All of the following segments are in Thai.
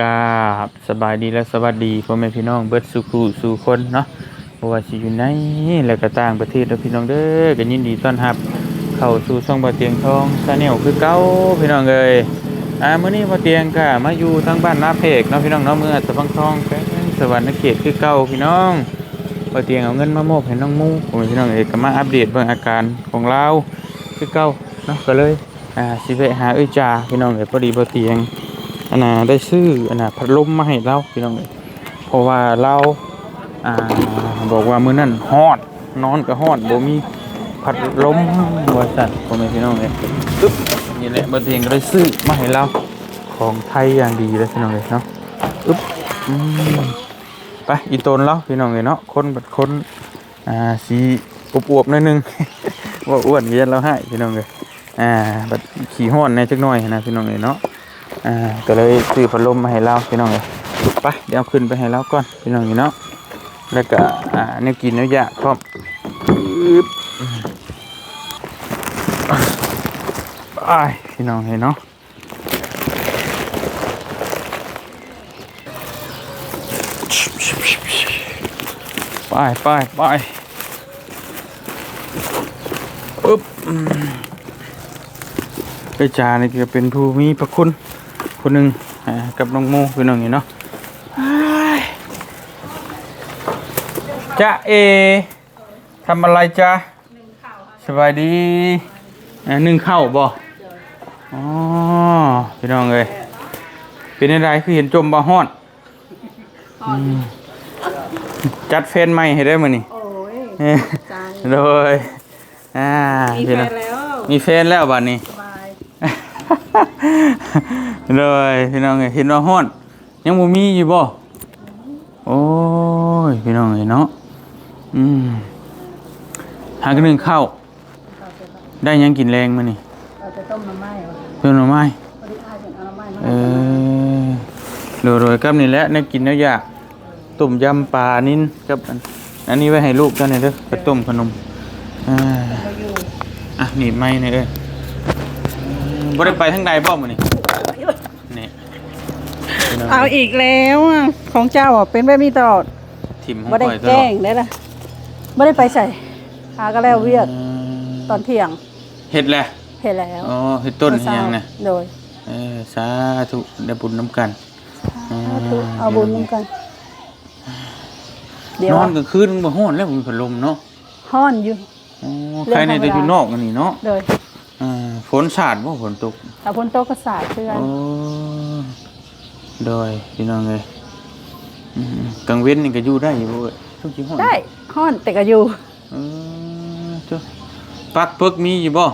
กราบสบายดีและสวัสดีพ่อแม่พี่น้องเบิดสุขุสู่คนเนาะบว่าสิอยู่ในและก็ต่างประเทศแล้วพี่น้องเด้อก็ยินดีต้อนรับ เข้าสู่ช่องบ่เตียงทองชาแนลคือเก่าพี่น้องเอ้ยอ่ามื้อนี้บ่เตียงก็มาอยู่ทางบ้านนาเพกเนาะพี่น้องเนาะเมืองอัสสัมทองแขวงสวรรณเขตคือเก่าพี่น้องบ่เตียงเอาเงินมามอบให้น้องมูพ่อแม่พี่น้องเอยก็มาอัปเดตเบิ่งอาการของเราคือเก่าเนาะก็เลยอ่าสิไปหาเอ้ยจ่าพี่น้องเอ้ยพอดีบ่เตียง อันน่ะได้ซื้ออันน่ะพัดลมมาให้เราพี่น้องเอ้ยเพราะว่าเราอ่าบอกว่ามื้อนั้นฮอนนอนก็ฮอนบ่มีพัดลมว่าซั่นพ่อแม่พี่น้องเอ้ยปึ๊บนี่แหละบ่เตียงก็ได้ซื้อมาให้เราของไทยอย่างดีเลยพี่น้องเอ้ยเนาะอึ๊บไปอีโตนเราพี่น้องเอ้ยเนาะคนบัดคนอ่าสีอวบๆหน่อยนึงว่าอ้วนเย็นแล้วให้พี่น้องเอ้ยอ่าบัดขี้ฮ้อนแหน่จักหน่อยนะพี่น้องเอ้ยเนาะ อ่าก็เลยซื้อพัดลมมาให้เราพี่น้องเลยไปเดี๋ยวขึ้นไปให้เราก่อนพี่น้องนี่เนาะแล้วก็อ่าเนี่ยกินเนื้อยาพร้อมอึ๊บไปพี่น้องเห็นเนาะไปไปไปปึ๊บไปจานี่ก็เป็นผู้มีพระคุณ คนหนึ่งอ่ากับน้องโมคือน้องนี่เนาะอ้ายจ๊ะเอทำอะไรจ๊ะสบายดีอ่านึ่งข้าวบ่อ๋อพี่น้องเอ้ยเป็นอะไรคือเห็นจมบ่ฮ้อนอืมจัดเฟนใหม่ให้ได้มื้อนี่โอ้ยเอ้ยใจโดยอ่ามีแฟพี่น้องนแล้ว มีแฟนแล้วบัดนี้สบาย เลยพี่น้องเห็นว่าฮ้อน ยังบ่มีอยู่บ่โอ้ยพี่น้องเอ้ยเนาะอืมหากนึงข้าวได้ยังกินแรงมื้อนี่เราจะต้มน้ำไหม้เหรอเพิ่นเอไม้พอดีอายเป็นเอาน้ำไม้เออโดยๆกับนี่แหละได้กินแล้วอยากต้มยำปลานิ่นกับอันนี้ไว้ให้ลูกเจ้าหน่อยเด้อไปต้มขนมอ่าอะหนีบไม้หน่อยเด้อบ่ได้ไปทางใดบ่มื้อนี่นี่พี่ น้งเอาอีกแล้วอะของเจ้าอะเป็นแบบนี้ตลอดถิ่มของไม่ได้ข่อยตแกลล้อดงได้ละไม่ได้ไปใส่หาก็แล้วเวียดตอนเที่ยงเฮ็ดแหละเห็นแล้วอ๋อเฮ็ดต้นเฮ็ดหยังนะโดยเออสาธุได้บุญน้ำกัน สาธุเอาบุญร่วมกัน เดี๋ยวนอนกลางคืนมันบ่ฮ้อนแล้วมันพัดลมเนาะห้อนอยู่ อ๋อเรื่ใคอรงในธรรมดาแต่อยู่นอกอันนี้เนาะโดยอ่าฝนสาดบ่ฝนตกถ้าพ้นโต๊ะก็สาดเพื่อน โอ้ โดยพี่น้องเอ้ยอืมกลางเว้นนี่ก็อยู่ได้อยู่บ่เอ้ยทุกสิฮ้อนได้ห้อนแต่ก็อยู่เออเจ้าปักเพิกมีอยู่บ่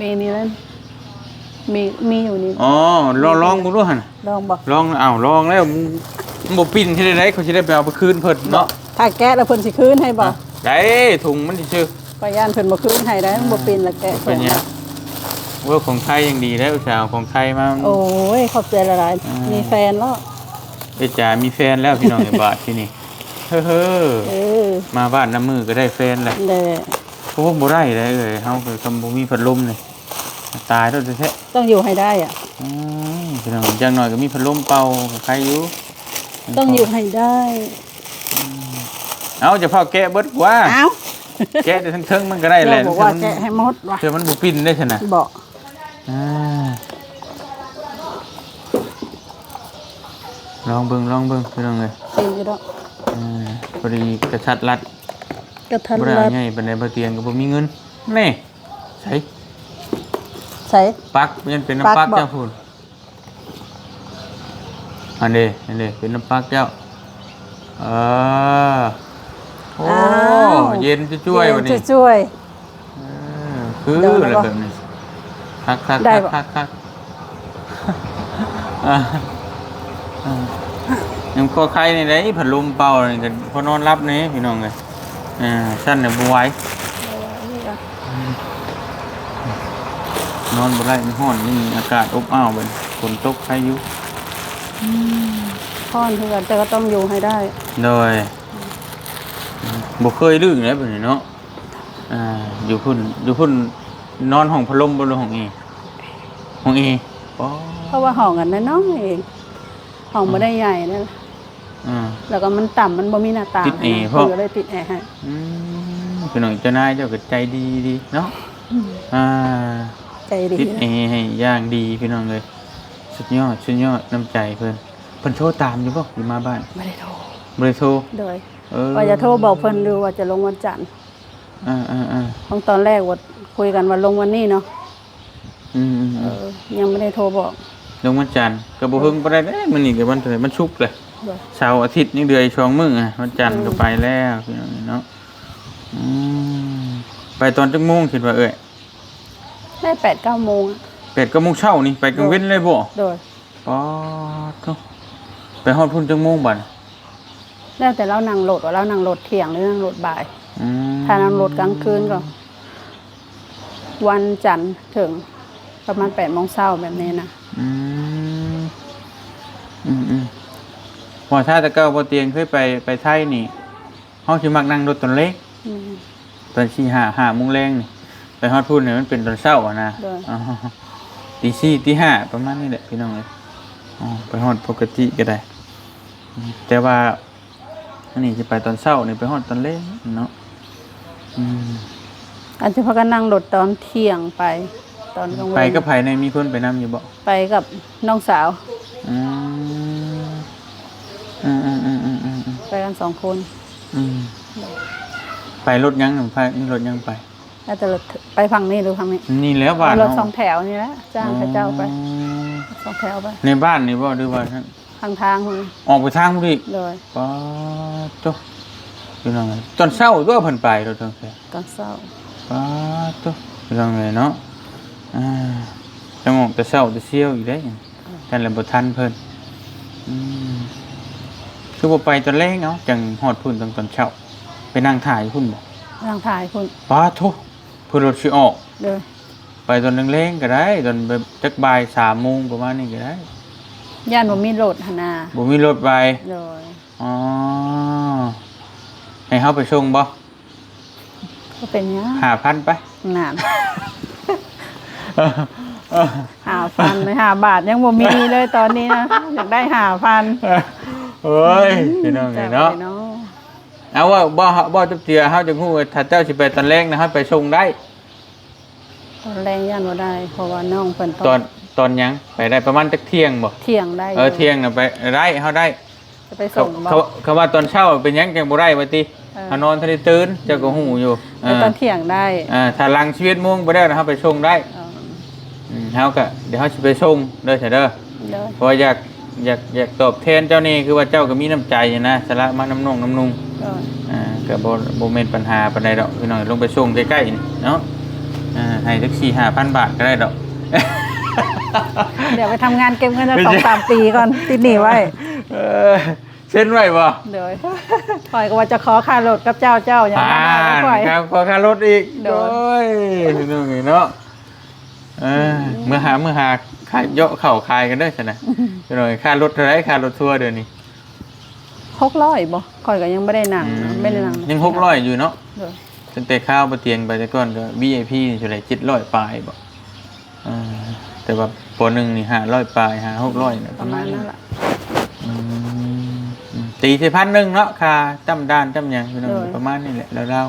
มีนี่แล้วมีมีอยู่นี่อ๋อลองลองบ่ดูหั่นลองบอกลองอ้าวลองแล้วมึงมึงบ่ปิ้นที่ได้เขาสิได้ไปเอาไปคืนเพิ่นเนาะถ้าแกะแล้วเพิ่นสิคืนให้บ่ได้ถุงมันสิชื่อก็ย่านเพิ่นบ่คืนให้ได้มันบ่เป็นละแกะ เป็นยังเว่าของไทยยังดีได้อุตส่าห์เอาของไทยมาโอ้ยขอบใจละลายอ่ามีมีแฟนแล้วไอ้จ๋ามีแฟนแล้วพี่น้องในบาทที่นี่เฮ้อเออๆมาบ้านน้ำมือก็ได้แฟนแหละเด้อพวกบ่ได้เลยเอ้ยเฮาคือคำบ่มีพัดลมเลยตายแล้วแท้ต้องอยู่ให้ได้อะๆอืมพี่น้องอย่างน้อยก็มีพัดลมเป่ากับใครอยู่ต้องอยู่ให้ได้ เอาจะพาแกะเบิดกว่าเอ้าแกะแต่ทั้งเทิงมันก็ได้แหเราละบอกว่าแกะให้หมดว่ะเพื่อมันบ่ปิ้นได้ซั่นน่ะบอกอ่า ลองเบิ่งลองเบิ่งพี่น้องเอ้ยเป็นอยู่ดอกอ่าพอดีกระชัดรัดกระทันบ่ได้รัดใหญ่ปานใดบ่เตียงก็บ่มีเงินแนี่ใส่ใส่ ปักมันเป็นน้ำปัปักกบ่ เจ้าพูนอันนี้อันนี้เป็นน้ำปักเจ้าเออโอ้เย็นจะช่วยวันนี้เย็ช่วย เออคือเดินอะไรแล้วบ่แบบนี้ คักคักได้คักบ่ คักคักอ่าอ่ายังพอใครในไหนผัดลมเป่านี่กันพอนอนรับนี่พี่น้องเลยอ่าสั้นเนี่ยบไหวนอนบ่ได้มันร้อนนี่อากาศอบอ้าวเป็นฝนตกพายุพ่อนเพื่อนแต่ก็ต้องอยู่ให้ได้โดยบ่เคยลืมเลยแบบนี้เนาะอ่าอยู่พุ่นอยู่พุ่น นอนห้องพัดลมบนห้องเอห้องเออ๋อเพราะว่าห้องกันน้อยๆเองห้องบ่ได้ใหญ่นั่นอ่า แล้วก็มันต่ำมันบ่มีหน้าต่างติดแอร์นะเพราะ เพิ่นก็เลยติดแอร์ให้อืมพี่น้องเจ้านายเจ้าก็ใจดีดีเนาะอ่าใจดีติดนะเอให้อย่างดีพี่น้องเลยสุดยอดสุดยอดน้ำใจเพิ่นเพิ่นโทรตามอยู่บ่อยู่มาบ้านไม่ได้โทรบ่ได้โทรโดยเออว่าจะโทรบอกเพิ่นดูว่าจะลงวันจันทร์อ่าอ่าอ่าของตอนแรกว่า คุยกันว่าลงวันนี้เนาะอืมอืมเออืมอยังไม่ได้โทรบอก ลงวันจันทร์ก็บ่เพิ่งบ่ได้เด้มันนี่ก็วันเท่าไหร่มันชุกร์เลยโดยเสาร์อาทิตย์นี่เดือนสองมื้ออะวันจันทร์อืมก็ไปแล้วพี่น้องเนาะอืมไปตอนจักโมงคิดว่าเอ้ยได้แปดเก้าโมงอะเป็ดก็โมงเช้านี่ไปกลางเว้นเลยบ่โดยอ๋อโธ่ไปฮอดพุ่นจักโมงบัดแล้วแต่เรานั่งรถว่าเรานั่งรถเที่ยงหรือนั่งรถบ่าย อืมถ้านั่งรถกลางคืนก็ วันจันทร์ถึงประมาณแปดโมงเช้าแบบนี้นะอืมอืมอืมพอถ้าแตะเก้าบ่เตียงเคยไปไปไทยนี่เฮาสิมักนั่งรถตอนเล็กอืมตอน4 5 5โมงแรงนี่ไปฮอดพุ่นนี่มันเป็นตอนเช้าอะนะเด้ออ๋อ๋อตีสี่ตีห้าประมาณนี้แหละพี่น้องเอ้ยอ๋อไปฮอดปกติก็ได้อืมแต่ว่าอันนี้จะไปตอนเช้านี่ไปฮอดตอนเล็กเนาะอืม อาจจะพากันนั่งรถตอนเที่ยงไป ตอนกลางวันไปก็ภายในมีคนไปนํอยู่บ่ไปกับน้องสาวอืมอืมอืมอืมอืมอืมอืมไปกันสองคนอืมไปรถยังหนึ่งไปนี่รถยังไปแล้วแต่รถไปฝั่งนี้หรือฝั่งนี้นี่แล้วบ้านรถเฮาสองแถวนี่แหละจ้างพระเจ้าไปอ๋อสองแถวไปในบ้านนี่บ่หรือว่าทางทางคนออกไปทางพุ่นอีกเลยป๊าดโตอยู่นั่นไงตอนเช้าตัวเพิ่นไปรถจังซี่ตอนเช้า ป๊าดโตอยู่นั่นไงเนาะอ่าจังออกแต่เช้าแต่เชี่ยวอีกได้แต่ละบ่ทันเพิ่นอืมคือบ่ไปตอนแรกเนาะจังฮอดพุ่นตอนตอนเช้าไปนั่งถ่ายอยู่พุ่นบ่ทางถ่ายคนป้าโทเพื่อรถชิออกเลยไปตอนเร่งๆก็ได้ ตอนแบบจักบ่ายสามโมงประมาณนี้ก็ได้ย่านบ่มีรถหนนาบ่มีรถไปเลยอ๋อให้เฮาไปส่งบ่ ก็เป็นเนี้ยหาพันไปนานหาพันเลยหาบาทยังบ่มีเลยตอนนี้นะอยากได้หาพันเฮ้ยพี่น้องไงเนาะแต่ไปเนาะเอาว่าบ่เฮาบ่จับเจือเฮาจะฮู้ว่าถ้าเจ้าสิไปตอนแรกนะเฮาไปส่งได้ตอนแรงย่านบ่ได้เพราะว่าน้องเพิ่นตอนตอนหยังไปได้ประมาณจักเที่ยงบ่เที่ยงได้เออเที่ยงน่ะไปได้เฮาได้จะไปเขาส่งบ่เขาเขาว่าตอนเช้าเป็นหยังจังบ่ได้ว่าติ เออเฮานอนทันได้ตื่นเจ้าก็ฮู้อยู่แต่ตอนเที่ยงได้อ่าถ้าหลังชีวิตม่วงไปได้นะครับไปส่งได้เอออืมเฮาก็เดี๋ยวเฮาสิไปส่งเด้อเถอะเด้อเด้อเพราะว่าอยากอยากอยากตอบแทนเจ้านี่คือว่าเจ้าก็มีน้ำใจนะสละมาน้ำนงน้ำนุงเด้ออ่าก็บ่บ่แม่นปัญหาปานใดดอกพี่น้องลงไปส่งใกล้ๆนี่เนาะอ่าให้สัก4-5,000 บาทก็ได้ดอกเดี๋ยวไปทำงานเก็บเงินได้สองสามปีก่อนติดหนี้ไว้ เออเซ็นไว้บ่เดี๋ยวข่อยก็ว่าจะขอค่ารถกับเจ้าเจ้าอย่างอ่านั้นนะข่อย ครับขอค่ารถอีกโดโอ้ยพี่น้องนี่เนาะเออเมื่อหาเมื่อหาขายเยาะเข้าขายกันเด้อซั่นน่ะพี่น้องค่ารถเท่าไหร่ค่ารถทัวร์เดี๋ยวนี้หกร้อยบ่ข่อยก็ยังไม่ได้นั่งนะไม่ได้นั่งยังหกร้อยอยู่เนาะเด้อตั้งแต่ข้าวบะเตียงไปแต่ก่อนก็ VIP นี่เท่าไหร่เจ็ดร้อยปลายบ่อ่าแต่ว่าปหนึ่งนี่ห้าร้อยปลายห้าหกร้อยเนี่ยประมาณนั้นล่ะ อืมอืม ตีสิพันหนึ่งเนาะค่าจำด้านจำหยังพี่น้องโดยประมาณนี้แหละแล้วเรา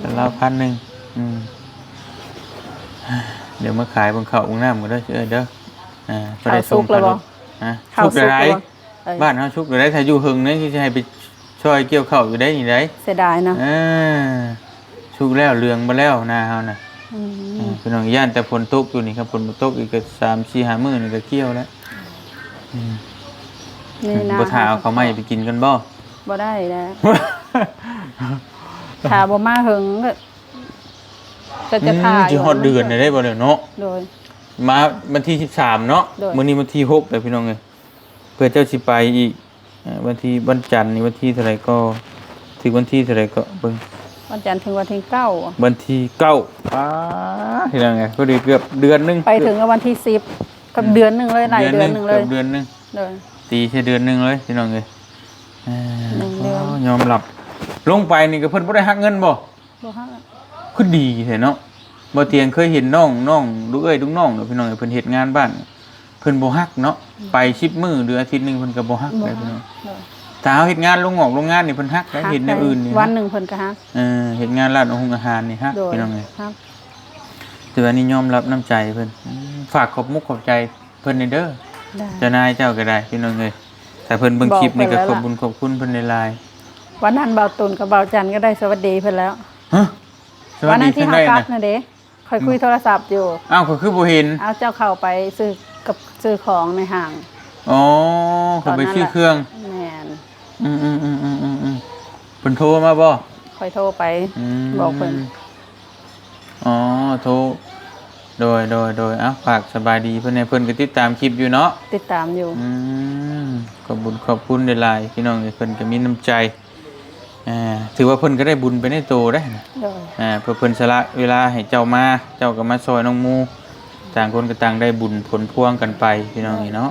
แล้วเราพันหนึ่งอืมเดี๋ยวมาขายบนเขาบนน้ำกันเด้อเออเด้ออ่าบ่ข้าได้วสุกแล้วบ่ฮะข้าวชุกสุกได้แล้วบ่เอ้ยบ้านเฮาชุกได้ถ้าอยู่หึงนี่สิให้ไปช่วยเกี่ยวข้าวอยู่ได้นี่ได้เสียดายนะเออชุกแล้วเรืองมาแล้วนาเฮาน่ะอืมอ่าพี่น้องย่านแต่ฝนตกอยู่นี่ครับฝนบ่ตกอีกก็สามสี่ห้ามื้อนี่ก็เกี่ยวแล้วอืม นี่นะบ่ทาเอาข้าวไหม้ไปกินกันบ่ บ่ได้แล้วถ้าบ่มาหึงก็ก็จะทาอืมสิฮอดเดือนได้ได้บ่เด้อเนาะโดย มาวันที่13เนาะโดย มื้อนี้วันที่6แล้วพี่น้องเอ้ยเพื่อเจ้าสิไปอีกเอ่อวันที่วันจันทร์นี่วันที่เท่าไหร่ก็ถึงวันที่เท่าไหร่ก็เบิ่งวันจันทร์ถึงวันที่เก้าวันที่9อ้าพี่น้องเอ้ยก็ดีเกือบเดือนหนึงไปถึงก็วันที่สิบกับเดือนหนึ่งเลยหลายเดือนหนึ่งเลย กือบเดือนหนึง โดย ตีใช่เดือนหนึงเลยพี่น้องเอ้ยเอ่อหนึ่งเดือน ยอมรับ ลงไปนี่ก็เพิ่นบ่ได้หักเงินบ่บ่ฮะคือดีแท้เนาะบ่เตียงเคยเห็นน้องน้องลูกเอ้ยลูกน้องเนาะพี่น้องเอ้ยเพิ่นเฮ็ดงานบ้าน เพิ่นบ่ฮักเนาะไป10มื้อหรืออาทิตย์หนึงเพิ่นก็บ่ฮักบ่เลยพี่น้องโดยถ้าเฮาเฮ็ดงานโรงงอกโรงงานนี่เพิ่นฮักได้เห็นแนวอื่นนี่วันฮักหนึ่งเพิ่นก็ฮักเออเฮ็ดงานร้านอาหารอาหารนี่ฮักโดยพี่น้องเอ้ย ฮักถือว่านี่ยอมรับน้ำใจเพิ่นอืมฝากขอบมุกขอบใจเพิ่นในเด้อ ได้ เจ้านายเจ้าก็ได้พี่น้องเอ้ยถ้าเพิ่นเบิ่งคลิปนี่ก็บอกขเพิ่อบนแล้วล่ะบุญขอบคุณเพิ่นในไลน์วันนั้นเบาตุนกับเบาจันก็ได้สวัสดีเพิ่นแล้วฮะสวัวัสนดีนั้นที่เพิ่นเฮาได้กลับนะน่ะเด้ค่อยคุยโทรศัพท์อยู่ อ้าวก็คือบ่เห็นเอาเจ้าเข้าไปซื้อกับซื้อของในห้างอ๋อเขาไปซื้อเครื่องแม่นอืมอืมอืมอืมอืมอืมเพิ่นโทรมาบ่ค่อยโทรไป มบอกเพิ่น อ๋อโทร โดยโดยโดยเอ้าฝากสบายดีเพิ่นให้เพิ่นก็ติดตามคลิปอยู่เนาะติดตามอยู่ อืมขอบบุญขอบคุณในไลน์พี่น้องเอ้ยเพิ่นก็มีน้ำใจอ่าถือว่าเพิ่นก็ได้บุญไปในโตได้นะโดยอ่าเพื่อเพิ่นสละเวลาให้เจ้ามาเจ้าก็มาซอยน้องหมู ต่างคนก็ต่างได้บุญผลพวงกันไปพี่น้องนี่เนาะ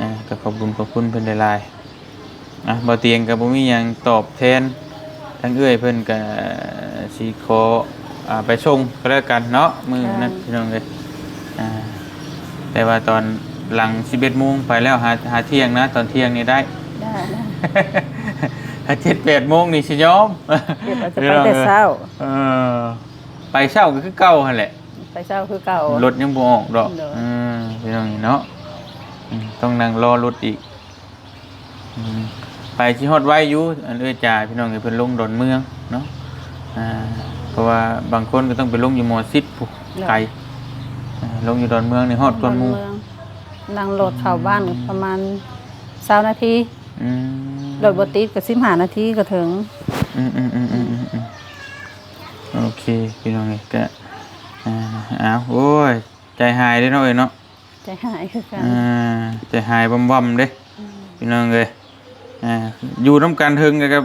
อ่าก็ขอบบุญขอบคุณเพิ่นหลายๆ อะบ่เตียงก็บ่มีหยังตอบแทนทั้งเอื้อยเพิ่นก็สิขอ อ่าไปส่งก็แล้วกันเนาะมื้อนั้นพี่น้องเอ้ยอ่าแต่ว่าตอนหลัง11โมงไปแล้วหาหาเที่ยงนะ ตอนเที่ยงนี่ได้ ได้ได้ถ้าเจ็ดแปดโมงนี่สิยอมเดี๋ยวเราจะไปแต่เช้า เออไปเช้าก็คือเก่าหั่นแหละ ไปเช้าคือเก่ารถยังบ่ออกดอกเด้ออือืมพี่น้องนี่เนาะอืมต้องนั่งรอรถอีกอืมไปที่ฮอดไว้อยู่อันเอ้ยจ่าพี่น้องเอ้ยเพิ่นลงดอนเมืองเนาะอ่า เพราะว่าบางคนก็ต้องไปลงอยู่มอซิดพุไกลอ่าลงอยู่ดอนเมืองนี่ฮอดก่อนหมู่เมืองนั่งรถเข้าบ้านประมาณ20นาทีอืมรถบ่ติดก็15นาทีก็ถึง อืมอืมอืมอืมอืมอืมโอเคพี่น้องเอ้ยก็อ่าอ้าวโอ้ยใจหายเด้เนาะเอ้ยเนาะ ใจหายคือกัน อ่าใจหายบ่มๆเด้พี่น้องเอ้ยอ่าอยู่น้ำกันถึงกับ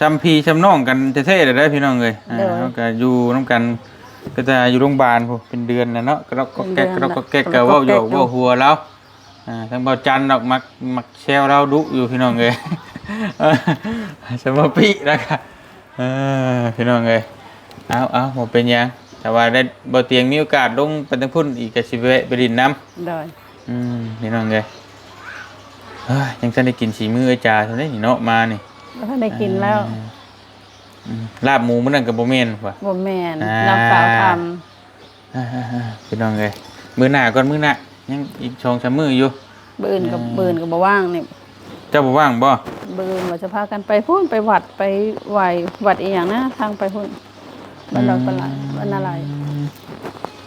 ซ้ำพี่ซ้ำน้องกันแท้ๆเลยได้อพี่น้องเอ้ยอ่าเฮาก็อยู่น้ำกัน ก็จะอยู่โรงพยาบาลพู้เป็นเดือนนะเนาะก็เราก็แก๊กก็เราก็แก๊กก็เว้าอยู่เว้าหัวแล้วอ่าทั้งเบาจันดอกมักมักแซวเราดุอยู่พี่น้องเอ้ยเออสมปินะครับเออพี่น้องเอ้ยเอาเอาบ่เป็นหยังแต่ว่าได้บ่เตียงมีโอกาสลงไปทางพุ่นอีกก็สิแวะไปดินน้ำ โดยอืมพี่น้องเลยเฮ้ยยังจะได้กินสีมือไอ้จ่าเท่านี้นี่เนาะมานี่ แล้วก็ได้กินแล้วอืมลาบหมูมันนั่นกับโบเมนว่ะ บ่แม่นอ่าน้ำสาวทอ่าๆๆพี่น้องเลยมือหน้าก่อนมือหน้ายังอีกชองชามมืออยู่ำบืนกับอ่าบืนกับบ่ว่างนี่เจ้าบ่ว่างบ่บืนว่าจะพากันไปพุ่นไปวัดไปไหววัดอีหยังนะทางไปพุ่นบ้านเราปลาไหลบ้านอะไร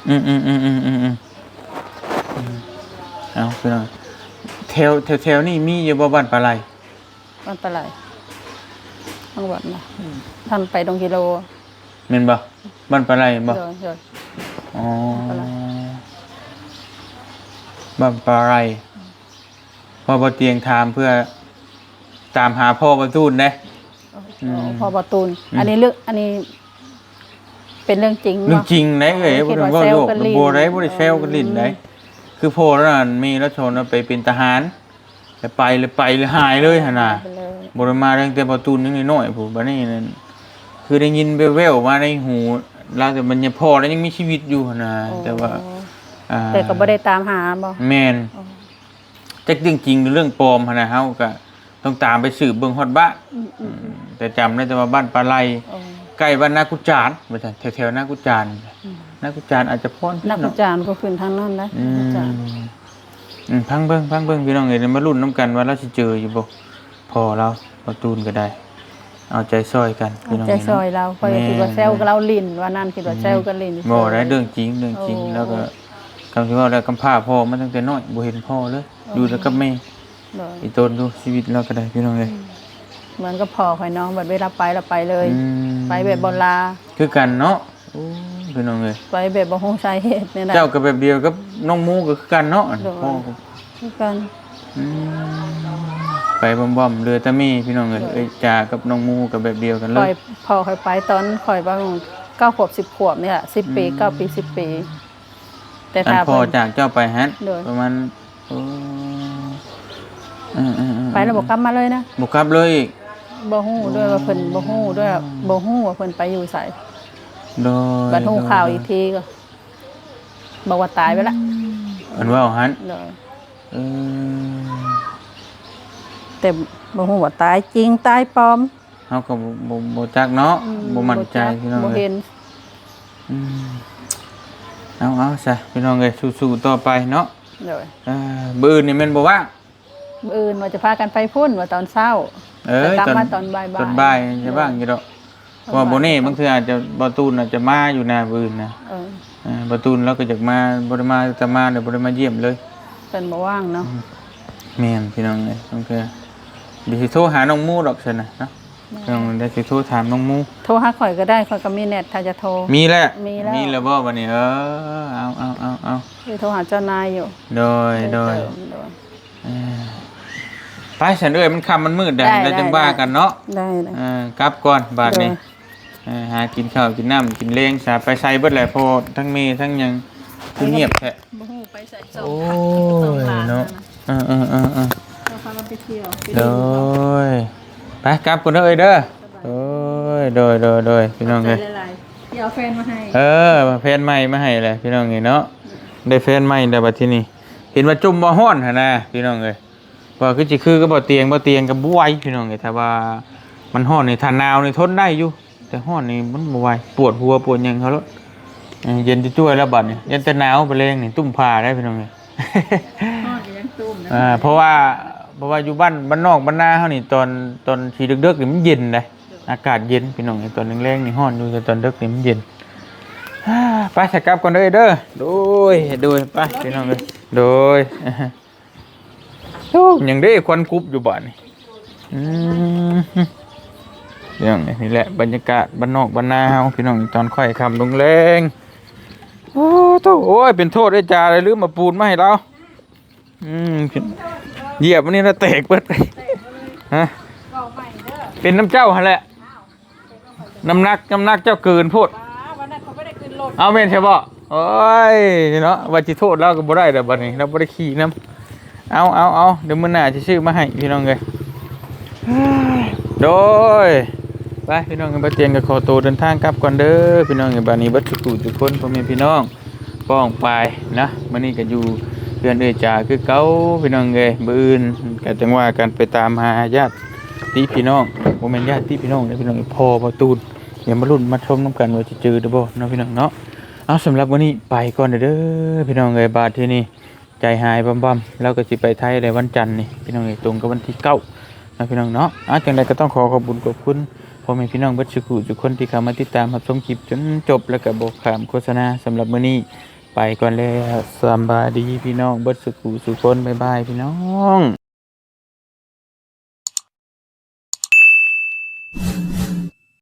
อืมอืมอืมอืมอืมอืมอืมเอาพี่น้องแถวแถวแถวนี่มีอยู่บ่บ้านปลาไหลบ้านปลาไหล ทางวัดนะทางไปตรงกิโลแม่นบ่บ้านปลาไหลบ่โดยโดย อ๋อปลาไหลบ้านปลาไหลพอบ่เตียงถามเพื่อ ตามหาพ่อประตูนเด้อืมพอประตูน อืม อันนี้เรื่องอันนี้ เป็นเรื่องจริงเรื่องบ่จริงนะเอ้ยคิบ่ดต้องว่าว่าแซวโยกกันลิ้นบ่ได้บ่ได้แซวกันลิ้นได้คือโพแล้วนั่นมีแล้วชนว่าไปเป็นทหารแล้วไปเลยไปเลยหายเลยหั่นน่ะ ไปเลย บ่ได้มาตั้งแต่ประตูนยังน้อยๆผู้บัดนี้นั่นคือได้ยินแว่วๆมาในหูแล้วแต่มันยังพอแล้วยังมีชีวิตอยู่หั่นน่ะแต่ว่าโอ้อ่าแต่ก็บ่ได้ตามหาบ่แม่นโอ้จักเรื่องจริงหรือเรื่องปลอมหั่นน่ะเฮาก็ต้องตามไปสืบเบิ่งฮอดบ้านอืมอืมอืมแต่จำได้แต่ว่าบ้านปลาไหลโอ้ใกล้บ้านนากุจานว่าซั่นแถวๆนากุจานอืมนากุจานอาจจะพ้นนักเาะวิจารณ์ก็ขึ้นทางนั้นนะอืนักวิจารมณ์อืมพังเบิ้งพังเบิ้งพี่น้องเอ้ยมาลุ้นน้ำกันว่าเราสิเจออยู่บ่ พอเราประตูนก็ได้ เอาใจซอยกันพี่น้องใจเอ้ยซอยเราคอยแม่คิดว่าแซวกับเราลิ้นว่านั่นคิดว่าแซวกันลิ้นบ่ได้เรื่องจริงเรื่องจริงโอ้แล้วก็คำที่ว่าแล้วกำพร้าพ่อมาตั้งแต่น้อยบ่เห็นพ่อเลยอยู่แต่กับแม่โดยอีตนดูชีวิตเราก็ได้พี่น้องเอ้ยเหมือนกับพ่อคอยน้องแบบเวลาไปเราไปเลยอืมไปแบบบลาคือกันเนาะโอ้ยพี่น้องเอ้ยไปแบบบ่ฮู้สาเหตุเนี่ยนะเจ้าก็แบบเดียวกับน้องหมูก็คือกันเนาะโดยพ่อก็คือกันอืม ไปบ่อมๆเรือตะมีพี่น้องเอ้ยเอ้ยจ่ากับน้องหมูก็แบบเดียวกันเลคอยยพ่อคอยไปตอนคอยประมาณเก้าขวบสิบขวบเนี่ยสิบปีเก้าปีสิบปี แต่อันถ้าพอเพิ่น จากเจ้าไปฮะโดย ประมาณโอ้อืมอืมอืมไปแล้วบ่กลับมาเลยนะบุกครับเลยอีกบ่ฮู้ด้วยว่าเพิ่นบ่ฮู้ด้วยว่าบ่ฮู้ว่าเพิ่นไปอยู่ไสโดยบัดฮู้ข่าวอีกทีก็บอกว่าตายไปละโเพิ่นเว้าหั่นโดยเออ แต่บ่ฮู้ว่าตายจริงตายปลอมเฮาก็บ่บ่บ่จักเนาะบ่มั่นใจจักพี่น้องบ่เอ้ยเห็นอืมเอาเอาซะพี่น้องเอ้ยสู้ๆต่อไปเนาะโดยเออบื้อนี่แม่นบ่ว่างมื้ออื่นว่าจะพากันไปพุ่นว่าตอนเช้า เออแต่กลับมาตอนบ่ายๆตอนบ่ายจะว่างอยู่ดอกเพราะว่าบ่แน่บางเทื่ออาจจะบ่ตูนอาจจะมาอยู่นะบื้อนะเออเออบ่ตูนเราก็อยากมาบ่ได้มาแต่มาเดี๋ยวบ่ได้มาเยี่ยมเลย เพิ่นบ่ว่างเนาะ แม่นพี่น้องเอ้ยบางเทื่อเดี๋ยวสิโทรหาน้องหมูดอกซั่นน่ะเนาะพี่น้องเดี๋ยวสิโทรถามน้องหมูโทรหาข่อยก็ได้ข่อยก็มีเน็ตถ้าจะโทร มีแล้วมีแล้ว มีแล้วบ่บัดนี้เออเอาเอาเอาเอาไปโทรหาเจ้านายอยู่ โดยโดยโดยเออไปฉันเอ้ยมันค่ำมันมืดเด้อได้แล้วจังได้ว่ากันเนาะได้ได้เออกลับก่อนบาดนี้เอ่อหากินข้าวกินน้ำกินเล้งสาไปใส่เบิดแหละเพอทั้งเมทั้งหยังคือเงียบแท้บ่ฮู้ไปใส่ส่งโอ้ส่งยหลานเนาะเออเออเออเออเราพา กันไปเที่ยวไปโดดูยไปกลับกันเด้อเอ้ยเด้อโอ้ยโดยโดยโดยพี่น้องใจเอ้ย หลายๆที่เอาแฟนมาให้เออมาแฟนใหม่มาให้เลยพี่น้องเอ้ยเนาะได้แฟนใหม่ได้บัดทีนี้เห็นว่าจุ่มบ่ฮ้อนหั่นนะพี่น้องเอ้ยว่าคือสิคือก็บ่เตียงบ่เตียงก็บ่ไหวพี่น้องเอ้ยถ้าว่ามันฮ้อนนี่ถ้าหนาวนี่ทนได้อยู่ แต่ฮ้อนนี่มันบ่ไหวปวดหัวปวดหยังเขาแล้วเออเย็นจะช่วยแล้วบัดนี่เย็นแต่หนาวไปเลยนี่ตุ้มผ้าได้พี่น้องเลยนอนก็ยังตุ้มนะอ่าเพราะว่า เพราะว่าอยู่บ้านบ้านนอกบ้านนาเฮานี่ตอนตอนชีดึกๆนี่มันเย็นเลยอากาศเย็นพี่น้องไอตอนแรงๆนี่ร้อนอยู่แต่ตอนดึกนี่มันเย็นอ่าไปสกลับก่อนเด้อเด้อโดยโดยไปพี่น้องเลยโดยโอ้ยังได้ควันคุบอยู่บ้านนี่อืมพี่น้องนี่แหละบรรยากาศบ้านนอกบ้านนาเฮาพี่น้องตอนค่อยคำลงแรงโอ้โตโอ้ยเป็นโทษได้จ่าเลยลืมมาปูนมาให้เราอืม เหยียบวันนี้นะแตกเปิดฮะเป็นน้ำเจ้าฮะแหละน้ำหนักน้ำหนักเจ้าเกินโพดวันนั้นเขาไม่ได้ขึ้นรถเอาเมนใช่ป่ะโอ้ยเนาะว่าจิโทษเราก็บ่ได้แต่บัดนี้เราบ่ได้ขี่น้ำเอาเอาเอาเดี๋ยวมื้อหน้าจะซื้อมาให้พี่น้องเลยโดยไปพี่น้องกันบ่เตียงกับขอตัวเดินทางกลับก่อนเด้อพี่น้องกันบัดนี้เบัดทุกๆทุกคนพ่อแม่พี่น้องป้องปายนะมื้อนี้ก็อยู่เพื่อนเอ้ยจ่าคือเก่าพี่น้องเอ้ยมื้ออื่นก็จังว่ากันไปตามหาญาติพี่น้องบ่แม่นญาติพี่น้องเด้อพี่น้องพ่อบ่ตูนเดี๋ยวมาลุ้นมาชมน้ำกันว่าจะเจอหรือบ่เนาะพี่น้องเนาะเอาสำหรับวันนี้ไปก่อนเด้อพี่น้องเอ้ยบาทที่นี่ใจหายบำๆแล้วก็สิไปไทยในวันจันทร์นี่พี่น้องเอ้ยตรงกับวันที่เก้านะพี่น้องเนาะอะจังใดก็ต้องขอขอบคุญขอบคุณพ่อแม่พี่น้องเบัดสุขุทุกคนที่เข้ามาติดตามรับชมคลิปจนจบแล้วก็บอกขามโฆษณาสำหรับมื้อนี้ ไปก่อนแล้วสบายดีพี่น้องเบัดสุขุสุคนบายบายพี่น้อง